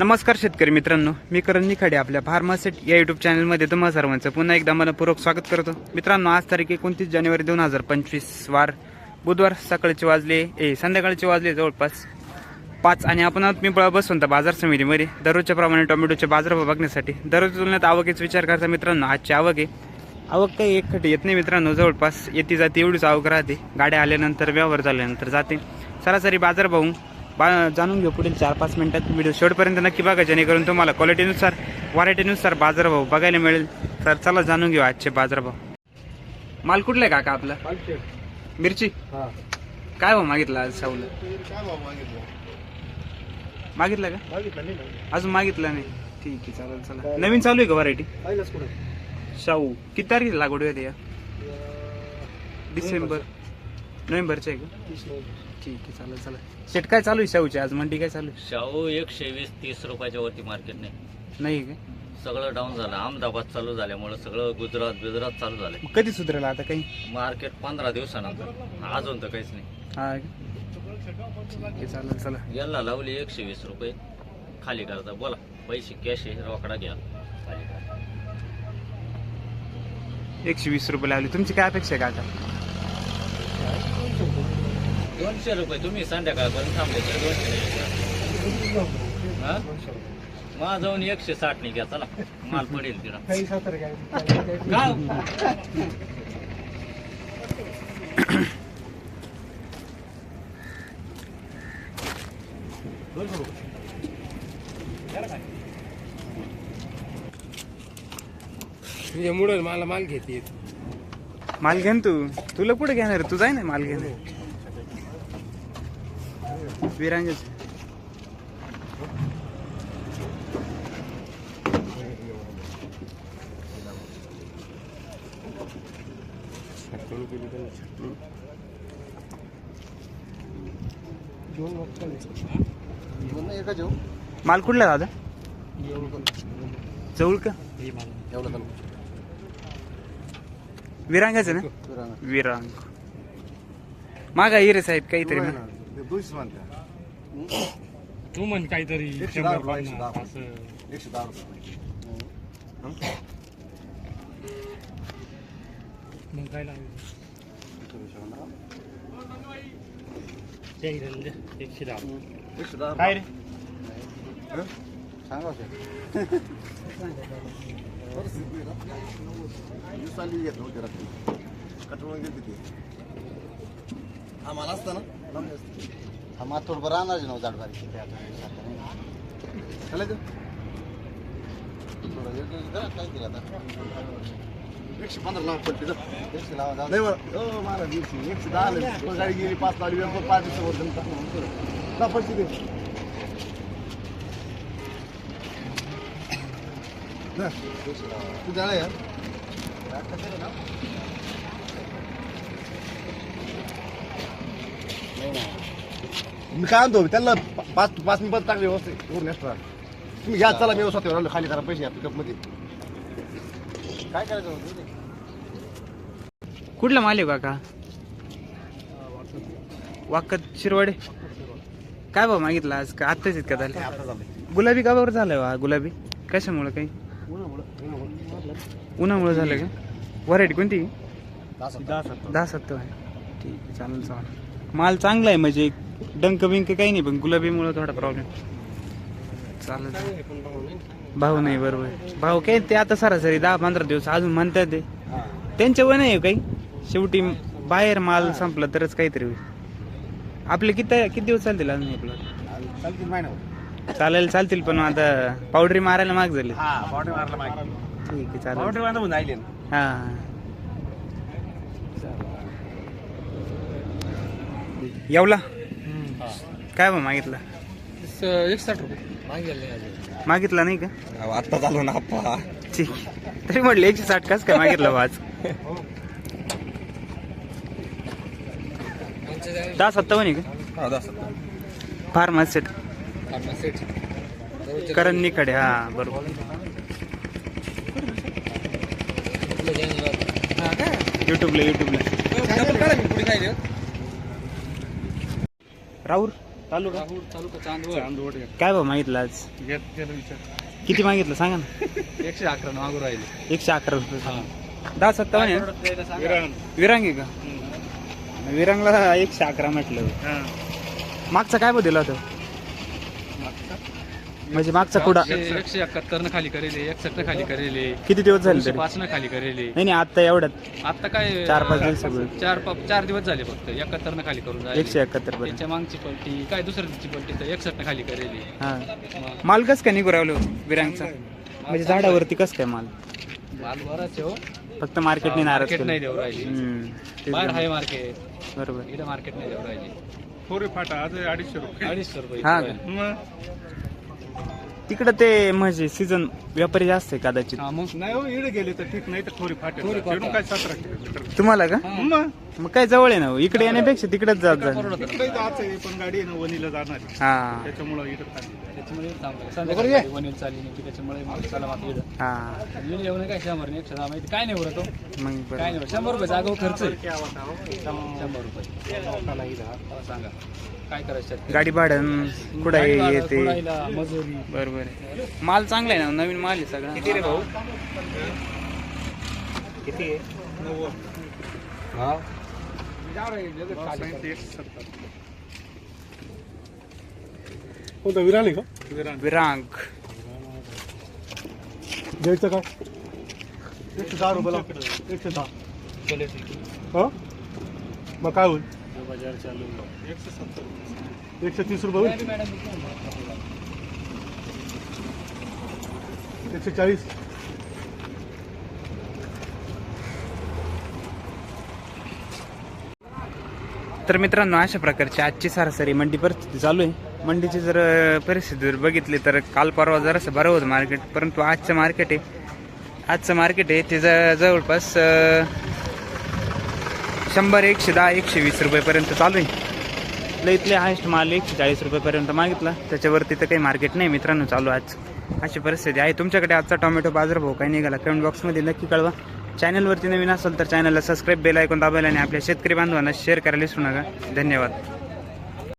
नमस्कार शेतकरी मित्रांनो मी करण निखाडे आपल्या फार्मासेट या युट्यूब चॅनलमध्ये तुम्हा सर्वांचं पुन्हा एकदा मनपूर्वक स्वागत करतो. मित्रांनो आज तारीख एकोणतीस जानेवारी दोन हजार पंचवीस वार बुधवार सकाळचे वाजले ए संध्याकाळचे वाजले जवळपास पाच आणि आपण आहोत पिंपळा बसवंत बाजार समितीमध्ये. दररोजच्या प्रमाणे टोमॅटोचे बाजारभाव बघण्यासाठी दररोज तुलनेत आवकेचा विचार करता मित्रांनो आजची आवक आहे. आवक काही एक खटी येत नाही मित्रांनो जवळपास येते जाते एवढीच आवक राहते. गाड्या आल्यानंतर व्यवहार झाल्यानंतर जाते. सरासरी बाजारभाव बा जाणून घेऊ पुढील चार पाच मिनिटात व्हिडिओ शेवटपर्यंत नक्की बघा जेणेकरून तुम्हाला क्वालिटीनुसार व्हरायटीनुसार बाजारभाव बघायला मिळेल. तर चला जाणून घेऊ आजचे बाजारभाव. माल कुठला आहे काका आपला? मिरची? काय भाव मागितला आज भाव मागितलं? का? अजून मागितलं नाही. ठीक आहे चालेल चला नवीन चालू आहे का व्हरायटी शाहू. किती तारखेला लागवड होते या? डिसेंबर. नोव्हेंबरचे आहे का? तीस नोव्हेंबर ठीक आहे चालेल चला शेट काय चालू आहे शाहूची? आज मंडी काय चालू आहे? शाहू एकशे वीस तीस रुपयाच्या वरती मार्केट नाही. नाही का? सगळं डाऊन झालं. अहमदाबाद चालू झाल्यामुळे सगळं गुजरात गुजरात चालू मग कधी सुधरेल आता काही? मार्केट पंधरा दिवसानंतर. अजून तर काहीच नाही. हा का? ठीक आहे चालेल चला याला लावली एकशे वीस रुपये. खाली करता. बोला पैसे कॅश आहे रोकडा घ्या. खाली करा. एकशे वीस रुपये लावले. तुमची काय अपेक्षा आहे काका दोनशे रुपये तुम्ही संध्याकाळपर्यंत थांबले तर दोनशे नाही हा? मग जाऊन एकशे साठ नाही घ्या चला. माल पडेल तिला काय? तुझ्यामुळे मला माल घेते. माल घेन तू. तुला कुठे घेणार? तू जाय ना माल घेणार विरांजेच माल कुठला दादा? जवळ का? विरांगाच ना? विरांग. मागा हिरे साहेब काहीतरी म्हण. दोनशे म्हणता. तू म्हण काहीतरी एकशे दहा शंभर रुपये, एकशे दहा. पन्नास असं एकशे दहा रुपये. मग काय लागेल? एकशे दहा. एकशे दहा काय रे? हं? सांगा सर घेत नव्हती रात्री कटवून गेली ती आम्हाला असतं हा माथोड बरं राहणार नऊ झाड बारीक चालायचं? थोडं करा काय केलं आता एकशे पंधरा लावा पडते एकशे लावा नाही बरं हो महाराज एकशे एकशे दहा गाडी गेली पाच लावली पाच दिवसावर ना पैसे दे तू मी काय आणतो त्यांना पाच पाच मिनिट टाकले व्यवस्थित एक्स्ट्रा तुम्ही घ्या चला मी स्वतः राहिलो खाली करा पैसे पिकअपमध्ये. काय करायचं होतं? कुठला माल आहे काका? वाकत शिरवाडे? काय भाव मागितला आज? का आत्ताच इतका झालं. गुलाबी का बरं झालं वा गुलाबी? कशामुळे काही? उन्हामुळे झालं का? व्हरायटी कोणती? दहा सत्तर. आहे. ठीक आहे चालेल चालेल. माल चांगला आहे म्हणजे डंक बिंक काही नाही पण गुलाबीमुळे थोडा प्रॉब्लेम चालेल. भाऊ नाही बरोबर भाऊ काय ते आता सरासरी दहा पंधरा दिवस अजून म्हणतात ते. त्यांच्या वय नाही काही? शेवटी बाहेर माल संपला तरच काहीतरी होईल. आपले किती किती दिवस चालतील अजून आपलं? चालेल चालतील पण आता पावडरी मारायला माग झाले. हा पावडे मारला मागे. ठीक आहे चालेल. पावडे मारला आले हा. येवला. काय बा मागितला? एक साठ रुपये. मागितला नाही का? आता चालू ना आप्पा. ठीक. तरी म्हटलं एकशे साठ काच काय मागितलं बा आज? दहा सत्तावन्न आहे का? फार्मास सेट करण निकडे हा बरोबर. युट्यूबला युट्यूबला राहुल तालुका? तालुका चांदवड चांदवड काय भाऊ मागितलं आज? किती मागितलं सांगा ना. एकशे अकरा मागू राहिले एकशे अकरा रुपये. दहा सत्तावन्न विरांगी का? विरांगला एकशे अकरा म्हटलं. मागचा काय बदल होतं? म्हणजे मागचा कुडा एकशे एकाहत्तर न खाली करेले एकसष्ट खाली करेले. किती दिवस झाले तरी? पाच न खाली करेले. नाही नाही आता एवढ्यात. आता काय चार पाच दिवसापूर्वी. चार पा- चार दिवस झाले फक्त. एकाहत्तर न खाली करून झाले. एकशे एकाहत्तर पर्यंत. त्याच्या मागची पलटी काय दुसऱ्या दिवशी पलटी तर एकसष्ट खाली करेली. हा. माल कस काय निघू राहिलो विरांगचा? म्हणजे झाडावरती कस काय माल? माल बराच आहे हो. फक्त मार्केटने नाराज मार्केट नाही केलं देऊ राहिली. हम्म, तेच बाहेर. आहे मार्केट. बरोबर. इकडे मार्केट नाही देऊ राहिली. थोडे फाटा आज अडीचशे रुपये. अडीचशे रुपये. हा. मग तिकडं ते म्हणजे सीझन व्यापारी जास्त आहे कदाचित. हा मग? नाही हो इकडे गेले तर ठीक नाही तर थोडी फाटे थोडी फाटा. इकडून काय सतरा किलोमीटर? तुम्हाला का? मग? मग काय जवळ आहे ना हो. इकडे येण्यापेक्षा तिकडेच जात जा. तिकडे जायचं आहे पण गाडी आहे ना वणीला जाणार आहे. हा. त्याच्यामुळं इकडे त्याच्यामुळे थांबलं. संध्याकाळी वनील चालली नाही त्याच्यामुळे मग चला इकडं. हा. येऊन काय शंभर नाही एकशे दहा माहिती. काय नाही हो. मग काय बरं नाही उरत. शंभर रुपये जागा खर्च आहे. शंभर रुपये. हो, सांगा. काय करायचं शेतकरी? गाडी भाडं कुठं येते? मजुरी. बरोबर आहे माल चांगला आहे ना? नवीन माल आहे सगळा. किती रे भाऊ? किती सत्तर कोणता आहे का? विरांग. घ्यायचं काय? एकशे दहा रुपयाला. एकशे दहा. हा? मग काय होईल? एकशे सत्तर एकशे तीस रुपये एकशे चाळीस? तर मित्रांनो अशा प्रकारची आजची सरासरी मंडी परिस्थिती चालू आहे. मंडीची जर परिस्थिती जर बघितली तर काल परवा जरासं बरं होतं मार्केट परंतु आजचं मार्केट आहे. आजचं मार्केट आहे ते ज- जवळपास शंभर एकशे दहा एकशे वीस रुपयेपर्यंत चालू आहे. लईतले हायस्ट माल एकशे चाळीस रुपयेपर्यंत मागितला. त्याच्यावरती तर काही मार्केट नाही मित्रांनो चालू आज. अशी परिस्थिती आहे. तुमच्याकडे आजचा टोमॅटो बाजारभाव काय निघाला? कमेंट बॉक्समध्ये नक्की कळवा. चॅनलवरती नवीन असेल तर चॅनलला सबस्क्राईब बेल ऐकून दाबायला आणि आपल्या शेतकरी बांधवांना शेअर करायला विसरू नका. धन्यवाद.